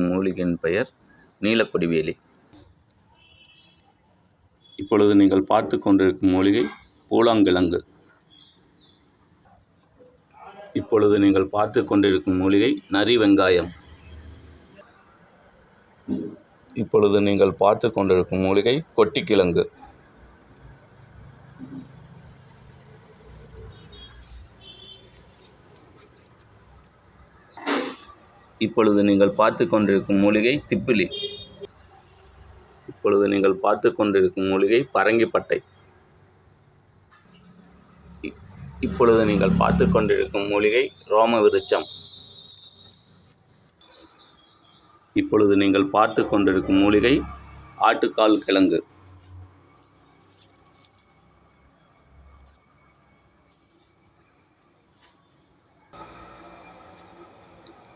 மூலிகையின் பெயர் நீலக்கொடிவேலி. இப்பொழுது நீங்கள் பார்த்து கொண்டிருக்கும் மூலிகை பூலாங்கிழங்கு. இப்பொழுது நீங்கள் பார்த்து கொண்டிருக்கும் மூலிகை நரி வெங்காயம். இப்பொழுது நீங்கள் பார்த்து கொண்டிருக்கும் மூலிகை கொட்டிக்கிழங்கு. இப்பொழுது நீங்கள் பார்த்து கொண்டிருக்கும் மூலிகை திப்பிலி. இப்பொழுது நீங்கள் பார்த்து கொண்டிருக்கும் மூலிகை பரங்கிப்பட்டை. இப்பொழுது நீங்கள் பார்த்து கொண்டிருக்கும் மூலிகை ரோம விருச்சம் இப்பொழுது நீங்கள் பார்த்து கொண்டிருக்கும் மூலிகை ஆட்டுக்கால் கிழங்கு.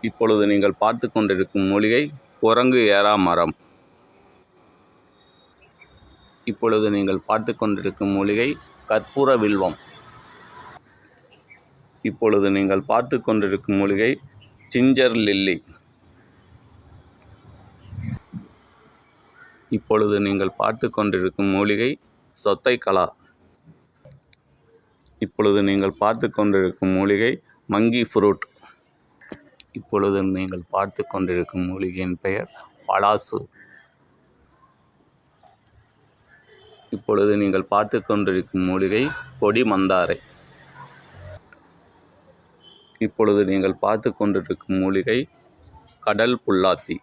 இப்பொழுது நீங்கள் பார்த்து கொண்டிருக்கும் மூலிகை குரங்கு ஏறா மரம். இப்பொழுது நீங்கள் பார்த்து கொண்டிருக்கும் மூலிகை கற்பூர வில்வம். இப்பொழுது நீங்கள் பார்த்து கொண்டிருக்கும் மூலிகை ஜிஞ்சர் லில்லி. இப்பொழுது நீங்கள் பார்த்து கொண்டிருக்கும் மூலிகை சொத்தைக்கலா. இப்பொழுது நீங்கள் பார்த்து கொண்டிருக்கும் மூலிகை மங்கி ஃப்ரூட். இப்பொழுது நீங்கள் பார்த்து கொண்டிருக்கும் மூலிகையின் பெயர் பலாசு. இப்பொழுது நீங்கள் பார்த்து கொண்டிருக்கும் மூலிகை கொடி மந்தாரை. இப்பொழுது நீங்கள் பார்த்து கொண்டிருக்கும் மூலிகை கடல் புல்லாத்தி.